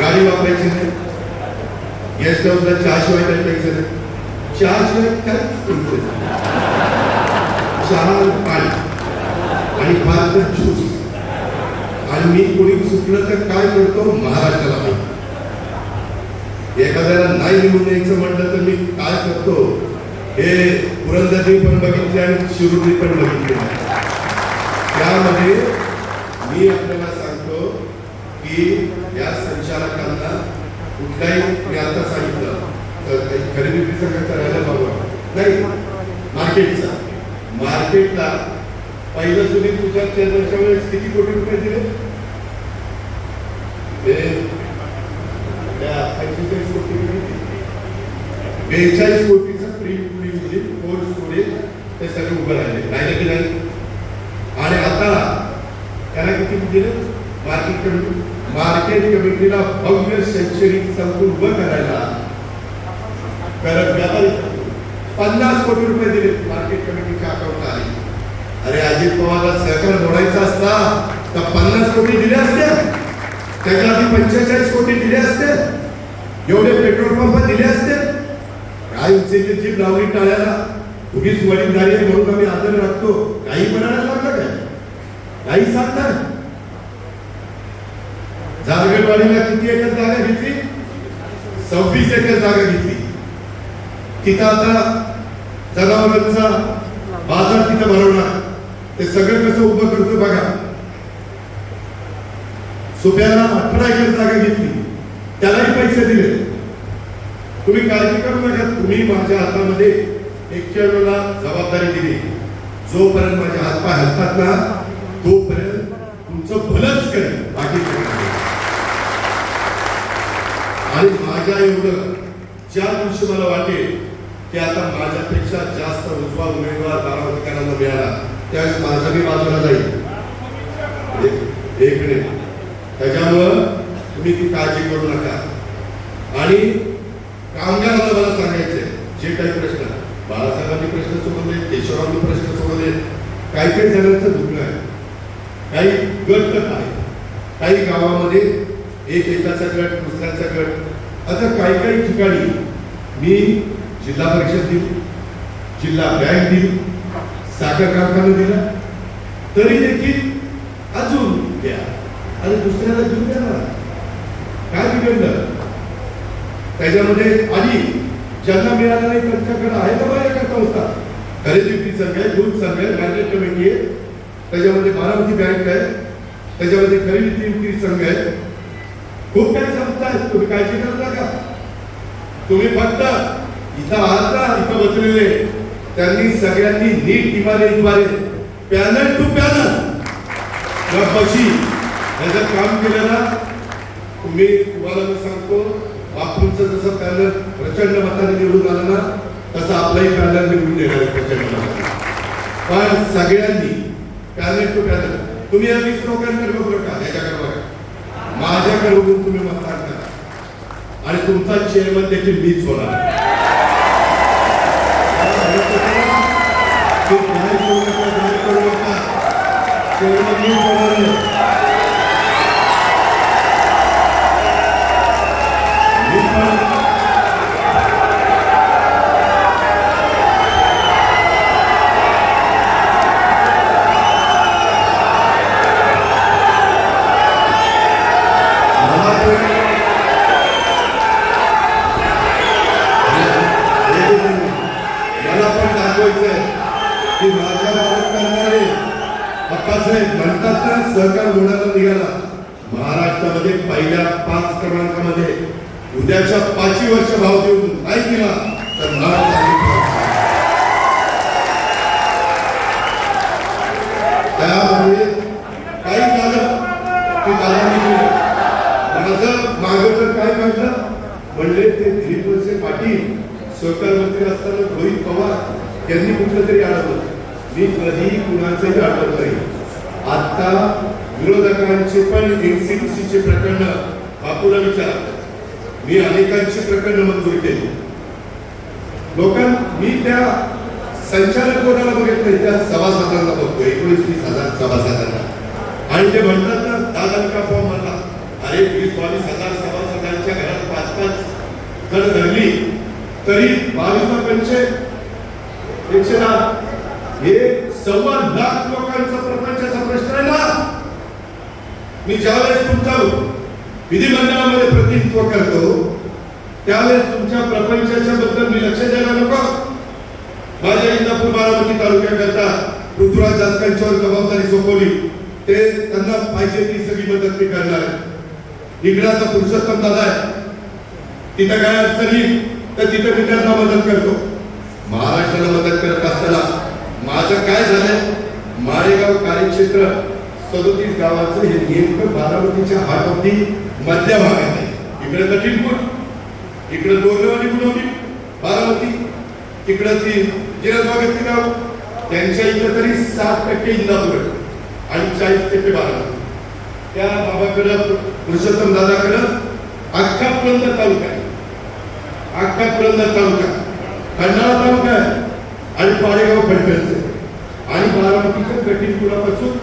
गाडी वापरायची नाही गेस्ट हाऊसला चहाशिवाय काही पैसे नाही चहाशिवाय काहीच पैसे चहा आणि पाणी आणि फार तर ज्यूस आणि मी कोणी सुटलं तर काय करतो महाराष्ट्राला माहिती एखाद्याला नाही लिहून द्यायचं म्हटलं तर मी काय करतो हे। पुरंदरनी पण बघितले आणि शिरुडी पण बघितले त्यामध्ये मी आपल्याला सांगतो की या संचालकांना कुठलाही मी आता सांगितलं तर काही खरेदी विक्रीचा खर्च राहायला बाबा नाही मार्केटचा. मार्केटला पहिलं तुम्ही तुझ्या चेअरमनच्या वेळेस किती कोटी रुपये दिले? पंचेचाळीस कोटी बेचाळीस कोटीचं प्री प्री कोल्ड स्टोरेज ते सगळे उभं राहिले. राहिले की नाही? आणि आता त्याला किती दिले? मार्केट कमिटी मार्केट कमिटीला भव्य शैक्षणिक संकुल उभं करायला करत व्यापारी पन्नास कोटी रुपये दिले मार्केट कमिटीच्या अकाउंटला आले. अरे अजित पवारला सहकार मोडायचा असता तर पन्नास कोटी दिले असते. त्याच्या आधी पंचेचाळीस कोटी दिले असते. एवढे पेट्रोल पंप दिले असते. काय उचलली जीप लावली टाळ्याला? उगीच वडीलधारी म्हणून आम्ही आदर राखतो. काही म्हणायला लागला काय? काही सांगता? जारगडवाडीला किती एकर जागा घेतली? सव्वीस एकर जागा घेतली. तिथं आता जनावरांचा बाजार तिथं भरवणार ते सगळं कसं उभं करतो बघा. सुप्याला अठरा एकर जागा घेतली. त्यालाही पैसे दिले. तुम्ही काळजी करू नका. तुम्ही माझ्या हातामध्ये एक्क्याण्णवला जबाबदारी दिली. जोपर्यंत माझ्या हातपाय हलतात ना तोपर्यंत तुमचं भलंच करेल बाकी काही नाही. आणि माझ्या एवढं ज्या दिवशी मला वाटेल की आता माझ्यापेक्षा जास्त उजवा उमेदवार बारामतीकरांना मिळाला त्यावेळेस माझा मी बाजूला जाईल. एक- मिनिट. त्याच्यामुळं तुम्ही ती काळजी करू नका. आणि कामगारांना मला सांगायचंय जे काही प्रश्न बाळासाहेबांनी प्रश्न सोडवले केशवरावांनी प्रश्न सोडवले काही काही जणांचं दुखणं आहे. काही गट आहे काही गावामध्ये एक एकाचा गट दुसऱ्याचा गट. आता काही काही ठिकाणी मी जिल्हा परिषद दिली जिल्हा बँक दिली साखर कारखाना दिला. तरी देखील अजून द्या आणि दुसऱ्याला घेऊन द्या ना काय बिघडलं त्याच्यामध्ये आधी ज्यांना मिळालं नाही त्यांच्याकडे आहे का बघा एका संस्था खरेदी विक्री संघ आहे दूध संघ आहे मार्केट कमिटी आहे. त्याच्यामध्ये बारामती बँक आहे. त्याच्यामध्ये खरेदी विक्री संघ आहे खूप काही संस्था आहेत तुम्ही काळजी करू नका. तुम्ही फक्त इथं आहात ना इथं बसलेले. त्यांनी सगळ्यांनी नीट इमारतीद्वारे पॅनल टू पॅनल. बशी ह्याचं काम केलं ना तुम्ही तुम्हाला मी सांगतो बापूंचं जसं पॅनल प्रचंड मताने निवडून आलं ना तसं आपलाही पॅनल निवडून येणार प्रचंड मताने. पण सगळ्यांनी पॅनल टू पॅनल. तुम्ही या वीस लोकांकडे बघू नका याच्याकडे बघा. माझ्याकडे उघडून तुम्ही मतदान करा आणि तुमचा चेअरमन देखील मीच होणार. चेअरमन मीच होणार पण दाखवायचंय की माझ्या मदत करणारे अप्पासाहेब म्हणतात ना सहकार घोडाला निघाला. महाराष्ट्रामध्ये पहिल्या पाच क्रमांकामध्ये उद्याच्या पाचवी वर्ष भाव देऊन नाही दिला तर त्यामध्ये काही झालं की दादांनी माझं मागं तर काय म्हटलं म्हणले ते दिलीप वळसे पाटील सहकार मंत्री असताना रोहित पवार त्यांनी कुठलं तरी अडवलं मी कधी कुणाचंही अडवत नाही. आता विरोधकांचे पण एनसीडीसीचे प्रकरण बापूला विचार. मी अनेकांची प्रकरण मंजूर केली. लोकां मी त्या संचालक कोणाला बघत त्या सभासदांना बघतो एकोणीस वीस हजार सभासदांना. आणि ते म्हणतात ना दादांका फॉर्म भरला? अरे वीस बावीस हजार सभासदांच्या घरात पाच पाच जर धरली तरी बावीस पंचे एकशे दहा हे सव्वा लाख लोकांचा प्रपंचाचा प्रश्न आहे ना? मी ज्यावेळेस तुमचा विधिमंडळामध्ये प्रतिनिधित्व करतो त्यावेळेस तुमच्या प्रपंचाच्या बद्दल मी लक्ष द्यायला नको. माझ्या इंदापूर बारामती तालुक्याकरता पृथ्वीराज जातकांच्यावर जबाबदारी सोपवली. ते त्यांना पाहिजे ती सगळी मदत मी करणार आहे. इकडे आता पुरुषोत्तम दादा आहे. तिथं काय अडचणी तर तिथं मी त्यांना मदत करतो. महाराष्ट्राला मदत करत असताना माझं काय झालंय? माळेगाव कार्यक्षेत्र सदोतीस गावाचं हे नेमकं बारामतीच्या हातोटी मधल्या भागात आहे. इकडे कठीणपूर इकडे दोरगाव आणि बारामती इकडं ती जिरदबागाची गाव त्यांच्या इकडे तरी सात टक्के इंदापूर आणि चाळीस टक्के बारामती. त्या बाबाकडं पुरुषोत्तम दादाकडं अख्खा पुरंदर तालुका आहे. अख्खा पुरंदर तालुका. खंडाळा तालुका आहे आणि पाडेगाव खडकलचे आणि बारामतीच्या कठीणपुरापासून